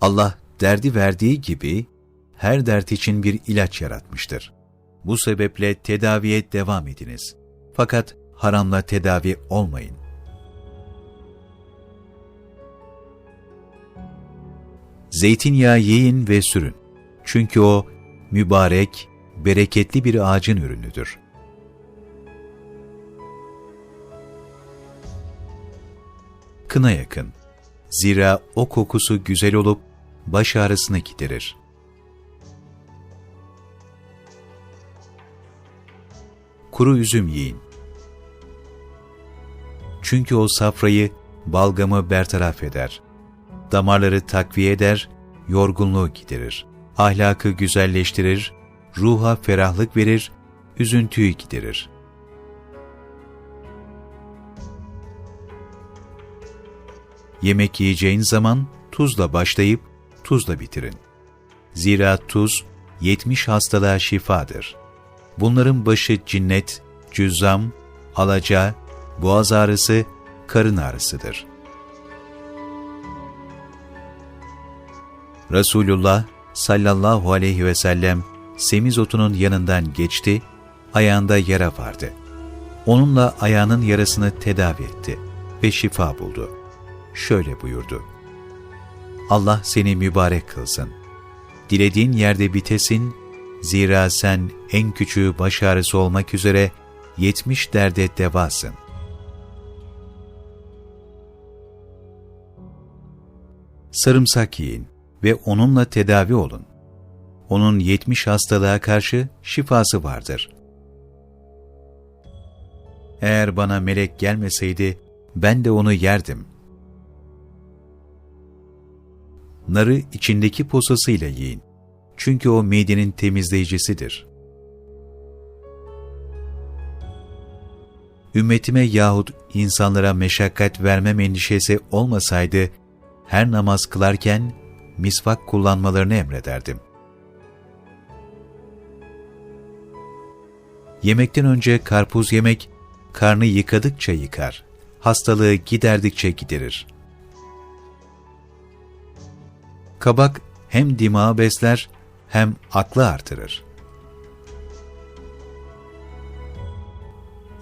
Allah derdi verdiği gibi her dert için bir ilaç yaratmıştır. Bu sebeple tedaviye devam ediniz. Fakat haramla tedavi olmayın. Zeytinyağı yiyin ve sürün. Çünkü o mübarek, bereketli bir ağacın ürünüdür. Kına yakın. Zira o kokusu güzel olup baş ağrısını giderir. Kuru üzüm yiyin. Çünkü o safrayı, balgamı bertaraf eder. Damarları takviye eder, yorgunluğu giderir. Ahlakı güzelleştirir, ruha ferahlık verir, üzüntüyü giderir. Yemek yiyeceğin zaman tuzla başlayıp tuzla bitirin. Zira tuz 70 hastalığa şifadır. Bunların başı cinnet, cüzzam, alaca, boğaz ağrısı, karın ağrısıdır. Resulullah sallallahu aleyhi ve sellem semizotunun yanından geçti, ayağında yara vardı. Onunla ayağının yarasını tedavi etti ve şifa buldu. Şöyle buyurdu. Allah seni mübarek kılsın. Dilediğin yerde bitesin, zira sen en küçüğü baş ağrısı olmak üzere yetmiş derde devasın. Sarımsak yiyin ve onunla tedavi olun. Onun yetmiş hastalığa karşı şifası vardır. Eğer bana melek gelmeseydi, ben de onu yerdim. Narı içindeki posasıyla yiyin. Çünkü o midenin temizleyicisidir. Ümmetime yahut insanlara meşakkat vermem endişesi olmasaydı, her namaz kılarken misvak kullanmalarını emrederdim. Yemekten önce karpuz yemek, karnı yıkadıkça yıkar, hastalığı giderdikçe giderir. Kabak hem dimağı besler hem aklı artırır.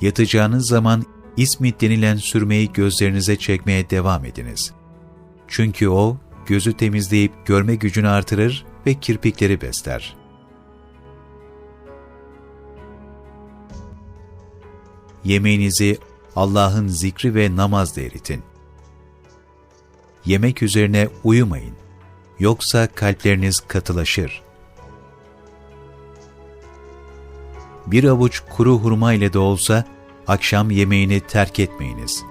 Yatacağınız zaman ismit denilen sürmeyi gözlerinize çekmeye devam ediniz. Çünkü o, gözü temizleyip görme gücünü artırır ve kirpikleri besler. Yemeğinizi Allah'ın zikri ve namazla eritin. Yemek üzerine uyumayın. Yoksa kalpleriniz katılaşır. Bir avuç kuru hurma ile de olsa akşam yemeğini terk etmeyiniz.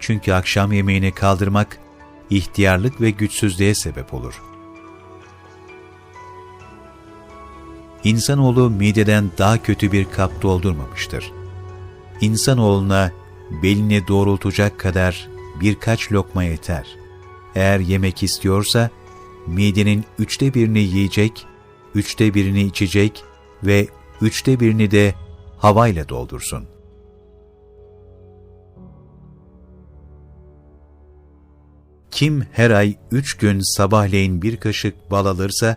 Çünkü akşam yemeğini kaldırmak ihtiyarlık ve güçsüzlüğe sebep olur. İnsanoğlu mideden daha kötü bir kap doldurmamıştır. İnsanoğluna belini doğrultacak kadar birkaç lokma yeter. Eğer yemek istiyorsa, midenin üçte birini yiyecek, üçte birini içecek ve üçte birini de havayla doldursun. Kim her ay üç gün sabahleyin bir kaşık bal alırsa,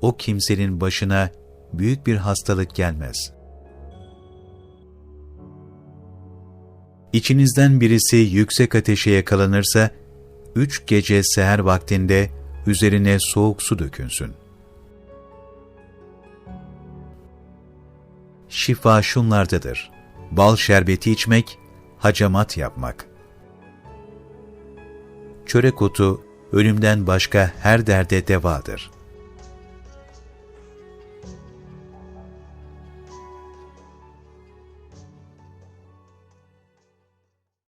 o kimsenin başına büyük bir hastalık gelmez. İçinizden birisi yüksek ateşe yakalanırsa, üç gece seher vaktinde üzerine soğuk su dökünsün. Şifa şunlardadır. Bal şerbeti içmek, hacamat yapmak. Çörek otu, ölümden başka her derde devadır.